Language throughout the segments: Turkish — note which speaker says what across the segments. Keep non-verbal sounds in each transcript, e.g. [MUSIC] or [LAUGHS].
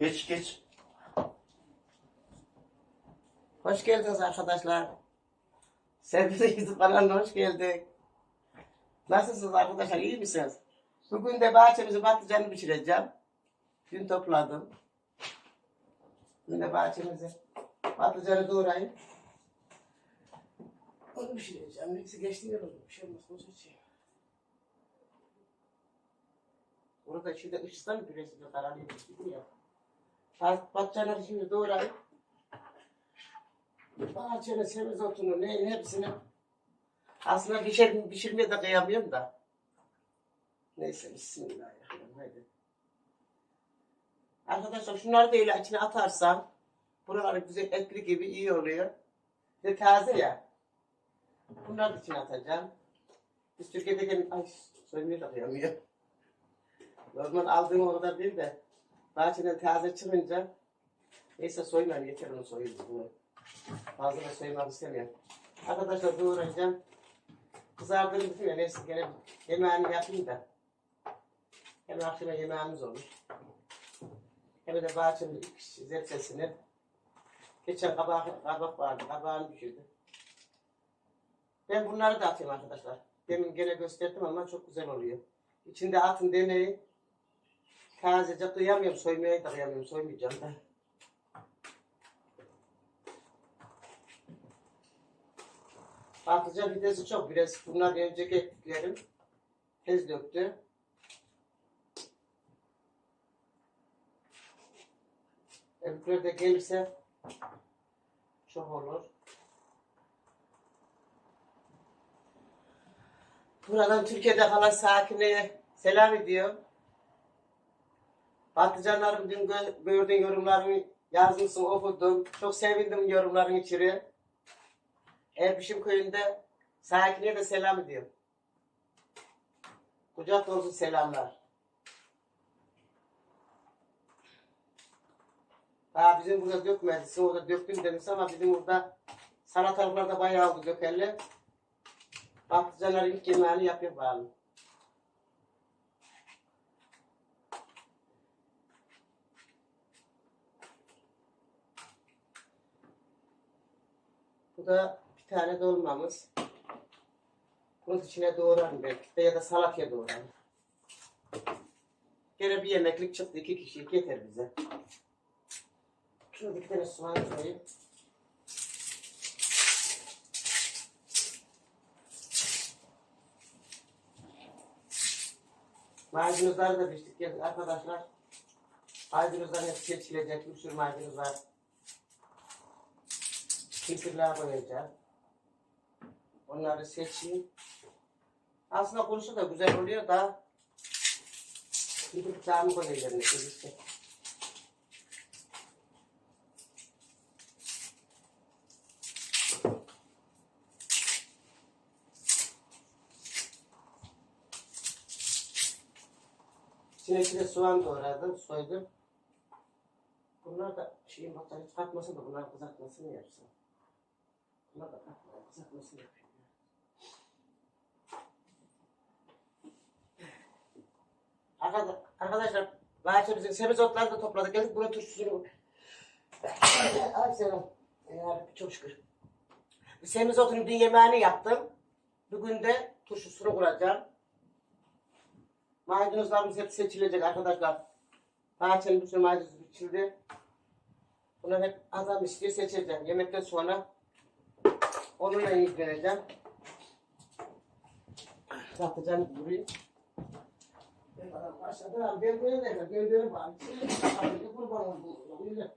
Speaker 1: Geç geç.
Speaker 2: Hoş geldiniz arkadaşlar. Sevgili [LAUGHS] YouTube kanalına hoş geldik. Nasılsınız arkadaşlar? İyi misiniz? Bugün de bahçemizi patlıcanı pişireceğim. Dün topladım. Bugün de bahçemizi patlıcanı doğrayıp onu pişireceğim. Neyse geçti yoruldu. Bir şey olmaz. Boş açayım. Burada şimdi ışıktan bir resimde kararıyor. ya. Pat- Patlıcanları şimdi doğrayıp bahçenin semizotunu neyin hepsini aslında pişir, pişirmeye de kıyamıyorum da. Neyse bismillahirrahmanirrahim. Haydi. Arkadaşlar şunları da öyle içine atarsam buraları güzel etli gibi iyi oluyor. Ve taze ya. Bunları da içine atacağım. Biz Türkiye'deki ay söylemeye de kıyamıyorum. Normal aldığım o kadar değil de bahçeden taze çıkınca neyse soymayayım yeter onu soyayım. Bunu. Fazla da soymak istemiyorum. Arkadaşlar doğrayacağım. Kızardığını düşünüyorum. Neyse gene yemeğini yapayım da. Hem akşama yemeğimiz olur. Hem de bahçemin ilk zepsesini. Geçen kabak, kabak vardı. Kabağını düşürdü. Ben bunları da atayım arkadaşlar. Demin gene gösterdim ama çok güzel oluyor. İçinde atın deneyi. Tazece kıyamıyorum. Soymaya da kıyamıyorum. Soymayacağım ben. Patlıcan videsi çok. Biraz bunlar önceki ettiklerim. Tez döktü. Öbürleri de gelirse çok olur. Buradan Türkiye'de kalan sakineye selam ediyor. Patlıcanlarım dün gö- gördüğün yorumlarını yazmışsın okudum. Çok sevindim yorumların içeri. Erpişim köyünde sakine de selam ediyor. Kucak dolusu selamlar. Daha bizim burada dökmedi. Sizin orada döktüm demiş ama bizim burada salatalıklarda bayağı oldu dökerli. Patlıcanların ilk yemeğini yapıyor bari. Bu da bir tane dolmamız. Bunun içine doğrarım belki de ya da salataya doğrarım. Gene bir yemeklik çıktı. iki kişilik yeter bize. Şurada bir tane soğan koyayım. Maydanozları da piştik ya arkadaşlar. Maydanozlar hep seçilecek. Bir sürü maydanoz var. Mısırlar koyacağım. Onları seçeyim. Aslında kurusu da güzel oluyor da daha mı koyacağım? Işte. İçine içine soğan doğradım, soydum. Bunlar da şeyin batarya çıkartmasa da bunlar kızartmasını yapsın. Bunlar da katmaya kızartmasını yapayım. Arkadaşlar, bahçemizin semizotlarını da topladık. Geldik buraya turşusunu. Ay selam. Yarabbim çok şükür. Semizotunun dün yemeğini yaptım. Bugün de turşusunu kuracağım. Maydanozlarımız hep seçilecek arkadaşlar. Bahçenin bütün biçildi. Bunları hep adam istiyor seçeceğim. Yemekten sonra onunla ilgileneceğim. Patlıcan burayı. Başladı abi. Ben böyle de var. Şimdi kurban oldu. Öyle.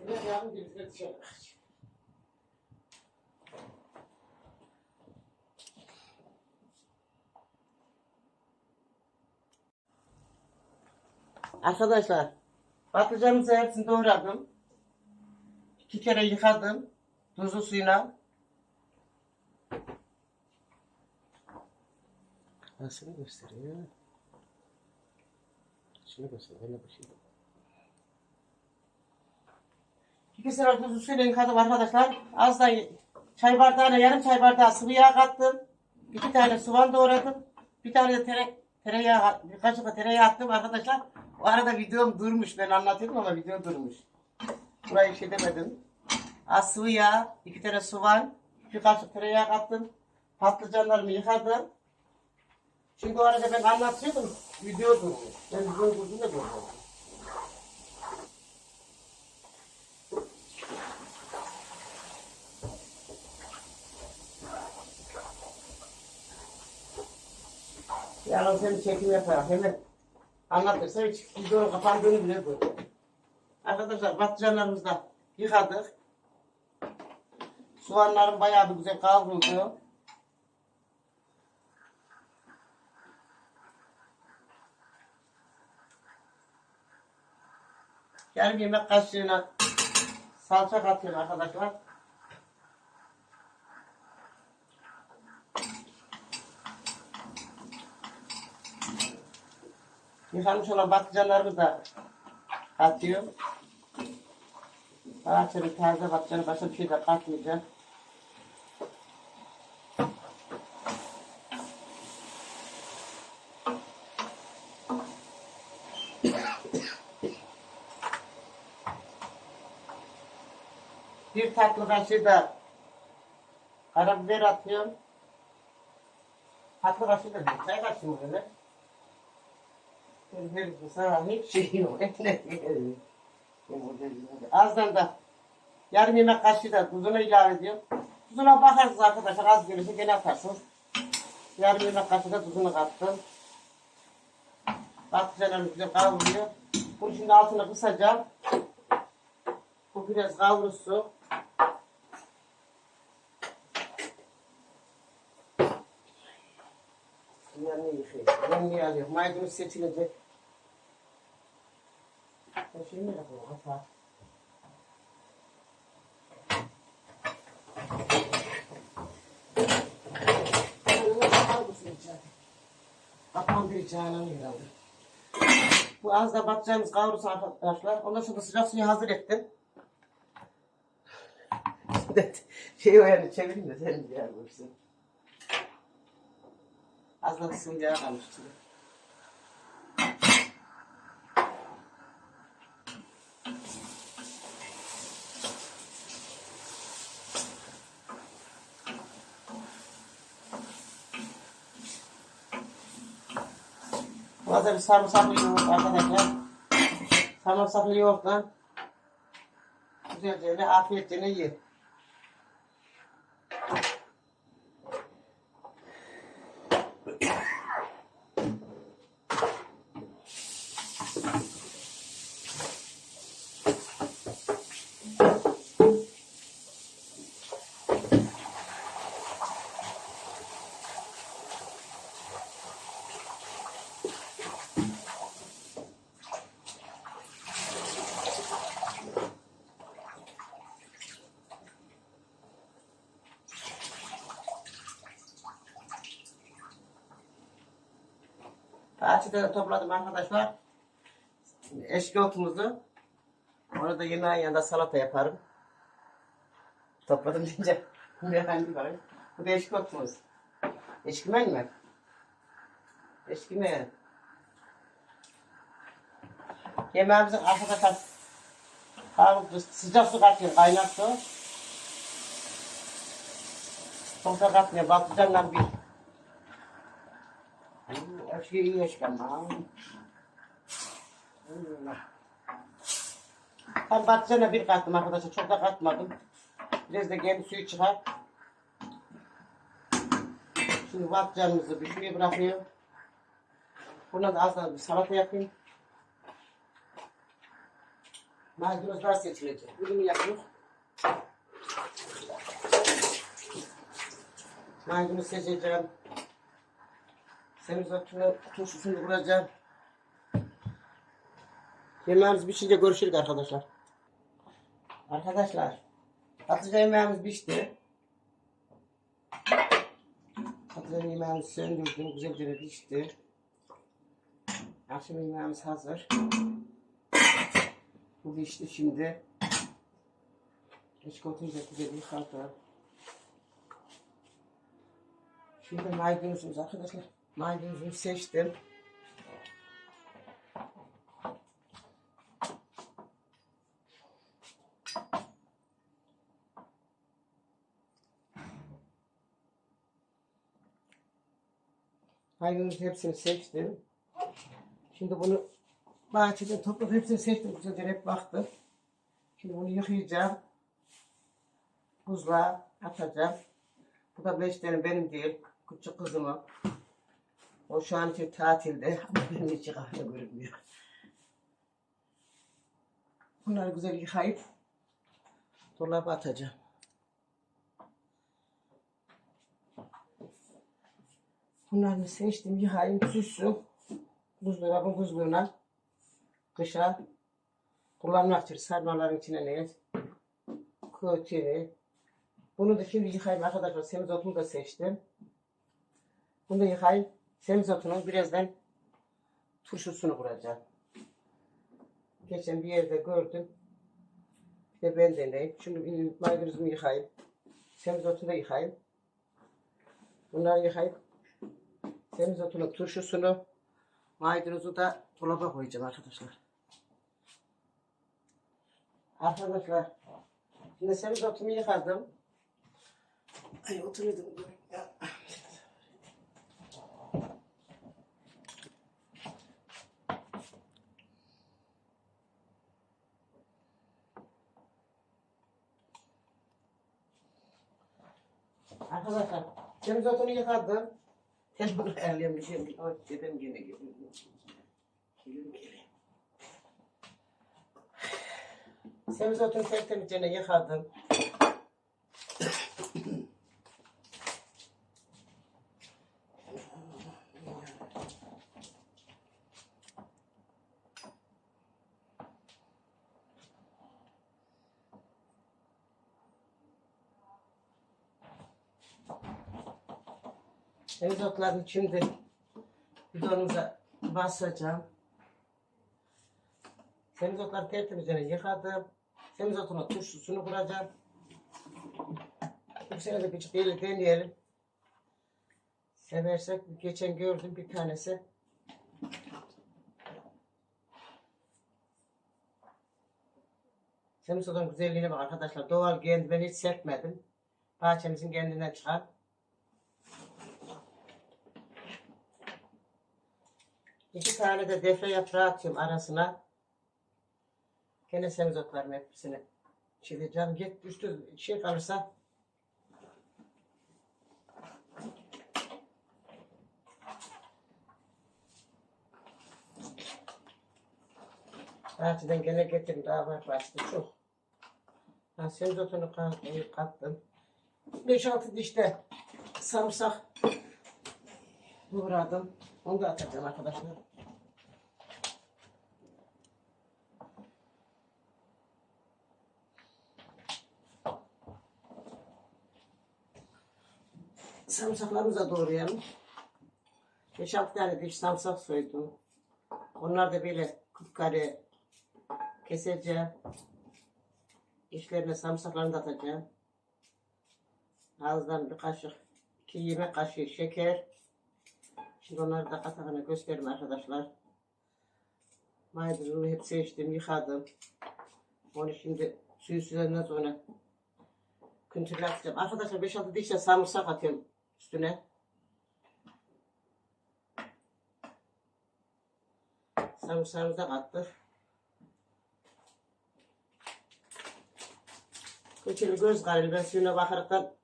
Speaker 2: Öyle yardım gerisine dışarı. Arkadaşlar, patlıcanımızı hepsini doğradım. İki kere yıkadım. Tuzlu suyla. Nasıl gösteriyor? Şunu göster, böyle bir şey. İki sefer tuzlu suyla yıkadım arkadaşlar. Az da çay bardağına yarım çay bardağı sıvı yağ kattım. İki tane soğan doğradım. Bir tane de tere, tereyağı, bir da tereyağı attım arkadaşlar. Bu arada videom durmuş. Ben anlatıyordum ama video durmuş. Burayı şey demedim. Az sıvı yağ, iki tane soğan, bir kaşık tereyağı kattım. Patlıcanlarımı yıkadım. Çünkü o arada ben anlatıyordum. Video durmuş. Ben video durduğunda gördüm. Yarın seni çekim yaparak hemen anlatırsa hiç videonun kapandığını bile görüyorum. Arkadaşlar patlıcanlarımızı da yıkadık. Soğanlarım bayağı bir güzel kavruldu. Yarım yemek kaşığına salça katıyorum arkadaşlar. Yıkanmış olan patlıcanlarımı da katıyorum. Bahçenin taze patlıcanı başka bir şey de katmayacağım. Bir tatlı kaşığı da karabiber atıyorum. Tatlı kaşığı da değil, çay kaşığı mı böyle? Bir sana hiç şey yok. [LAUGHS] Azdan da yarım yemek kaşığı da tuzunu ilave ediyorum. Tuzuna bakarsınız arkadaşlar az gelirse gene atarsınız. Yarım yemek kaşığı da tuzunu kattım. Patlıcanlarım güzel kavruluyor. Bunu şimdi altına kısacağım. Bu biraz kavrulsun. Yanını yıkayayım. Yanını alıyorum. Maydanoz seçilecek. Ben şimdi ne yapayım? Hata. Kapan bir canan herhalde. Bu az da batacağımız kavrulsun arkadaşlar. Ondan sonra sıcak suyu hazır ettim. [LAUGHS] şey o yani çevireyim de sen diğer vursun. Az da sıvı yağ kalmış içinde. Burada bir sarımsaklı yoğurt arkadaşlar. Sarımsaklı yoğurtla güzelce afiyetçe yiyin. Bahçede topladım arkadaşlar. Eşki otumuzu. Orada yemeğin yanında salata yaparım. Topladım deyince. [LAUGHS] Hangi var? Bu da eşki otumuz. Eşkimen mi? Eşkimen. Yemeğimizin arkadaşlar kavruldu. Sıcak su katıyor, kaynak su. Da katmıyor. Patlıcanla bir şey iyi yaşam. Ben patlıcana bir kattım arkadaşlar. Çok da katmadım. Biraz da gemi suyu çıkar. Şimdi patlıcanımızı pişmeye bırakıyorum. Buna da az bir salata yapayım. Maydanozlar seçilecek. Bunu yapıyoruz. Maydanoz seçeceğim. Semizotunu turşusunu vuracağım. Yemeğimiz pişince görüşürüz arkadaşlar. Arkadaşlar. Patlıcan yemeğimiz pişti. Patlıcan yemeğimizi söndürdüm. Güzelce de pişti. Akşam yemeğimiz hazır. Bu pişti şimdi. Keşke oturunca güzel salata. Şimdi maydanozumuz arkadaşlar. Maydanozumu seçtim. Maydanozun hepsini seçtim. Şimdi bunu bahçede toprak hepsini seçtim. Güzelce hep baktım. Şimdi bunu yıkayacağım. Buzluğa atacağım. Bu da beş tane benim değil. Küçük kızımın. O şu an için tatilde [LAUGHS] ama benim hiç kahve görünmüyor. Bunları güzel yıkayıp dolaba atacağım. Bunları seçtim, yıkayayım, süssün. Buzdolabın buzluğuna, kışa kullanmak için sarmaların içine ne? Kötü. Bunu da şimdi yıkayayım arkadaşlar. Semizotunu da seçtim. Bunu da yıkayayım. Semizotunun birazdan turşusunu kuracağım. Geçen bir yerde gördüm. Bir de ben deneyim. Şimdi maydanozumu yıkayayım. Semizotunu da yıkayayım. Bunları yıkayıp semizotunun turşusunu maydanozu da dolaba koyacağım arkadaşlar. Arkadaşlar şimdi semizotumu yıkadım. Ay oturuyordum. Arkadaşlar semizotunu yıkadım. Telefonu ayarlayayım bir şey. Ay dedem gene geliyor. Geliyor geliyor. Semizotunu tertemizce yıkadım. Semizotlarını şimdi bidonumuza basacağım. Semizotları tertemizce yıkadım. Semizotuna turşusunu kuracağım. Bu sene de küçük değil deneyelim. Seversek geçen gördüm bir tanesi. Semizotun güzelliğine bak arkadaşlar. Doğal kendi ben hiç serpmedim. Bahçemizin kendinden çıkan. İki tane de defne yaprağı atıyorum arasına. Gene semizotlarımı hepsini çizeceğim. Git üstü şey kalırsa Bahçeden gene getirdim daha var başta çok. Ben semizotunu ka- kattım. 5-6 dişte sarımsak doğradım. Onu da atacağım arkadaşlar. Sarımsaklarımızı da doğrayalım. 5-6 tane diş sarımsak soydum. Onlar da böyle kare keseceğim. İçlerine sarımsaklarını da atacağım. Ağızdan bir kaşık, iki yemek kaşığı şeker. Şimdi onları da katağına göstereyim arkadaşlar. Maydanozu hep seçtim, yıkadım. Onu şimdi suyu süzenden sonra küntürle atacağım. Arkadaşlar 5-6 dişle sarımsak atıyorum üstüne. Sarımsağımızı da kattık. Küçülü göz kararı ben suyuna bakaraktan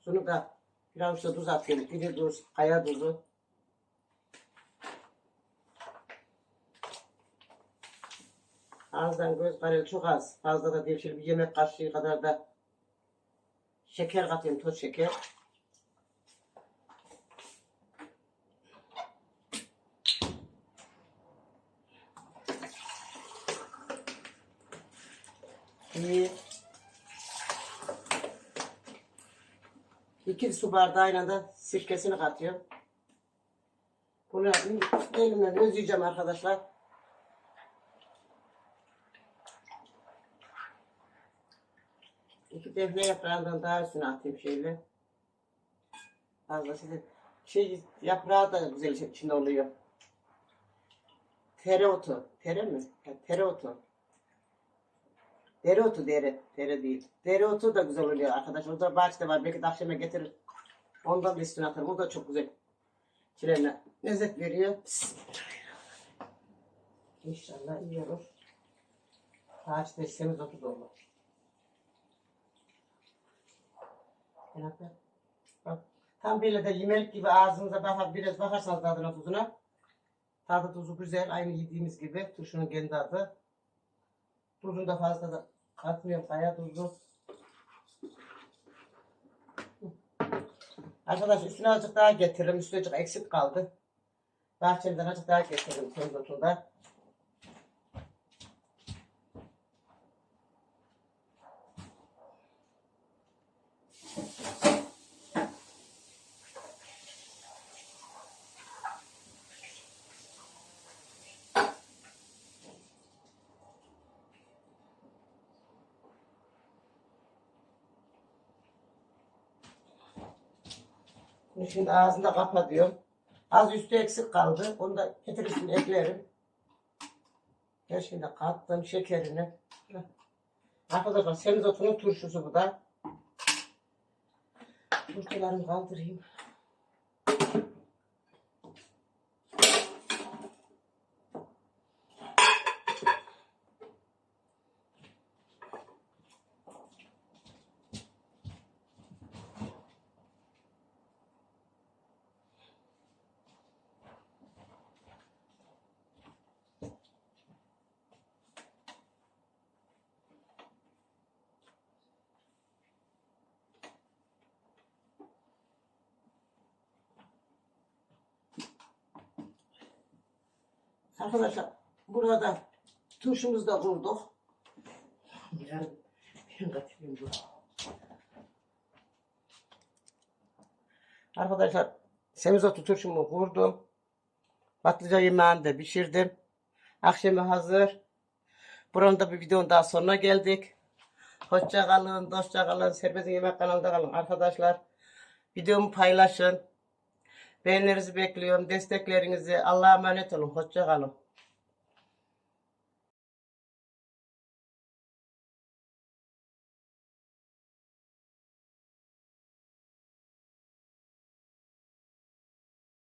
Speaker 2: sunu da bir da tuz atıyorum. Dili tuz, kaya tuzu. Ağızdan göz kararı çok az. Fazla da değil. Bir yemek kaşığı kadar da şeker katıyorum. Toz şeker. İyi. İki su bardağıyla da sirkesini katıyorum. Bunu elimle özleyeceğim arkadaşlar. İki defne yaprağından daha üstüne atayım şöyle. Fazla size şey yaprağı da güzel içinde oluyor. Tereotu. Tere mi? Ha, Tereotu. Dereotu dere. Dere değil. Dereotu da güzel oluyor arkadaşlar. O da bahçede var. Belki de akşama getirir. Ondan da üstüne atarım. O da çok güzel. Çileğine lezzet veriyor. İnşallah iyi olur. Ağaç desemiz otu dolu. Yanaklar. Bak. Tam böyle de yemek gibi ağzınıza bakar, biraz bakarsanız tadına tuzuna. Tadı tuzu güzel, aynı yediğimiz gibi. Turşunun kendi adı. Tuzunu da fazla da katmıyorum, kaya tuzu. Arkadaşlar üstüne azıcık daha getiririm. Üstüne azıcık eksik kaldı. Bahçemden azıcık daha getiririm tozotunda. Bunu Şimdi ağzında kapatıyorum. Az üstü eksik kaldı. Onu da getir üstüne eklerim. Her şeyini kattım şekerini. Arkadaşlar semizotunun turşusu bu da. Turşularımı kaldırayım. Arkadaşlar burada turşumuzu da kurduk. Yarın ben bu. Arkadaşlar semizotu turşumu kurdum. Patlıcan yemeğini de pişirdim. Akşama hazır. Buranın da bir videonun daha sonuna geldik. Hoşça kalın, dostça kalın. Serbest Yemek kanalında kalın arkadaşlar. Videomu paylaşın. Beğenilerinizi bekliyorum. Desteklerinizi Allah'a emanet olun. Hoşça kalın.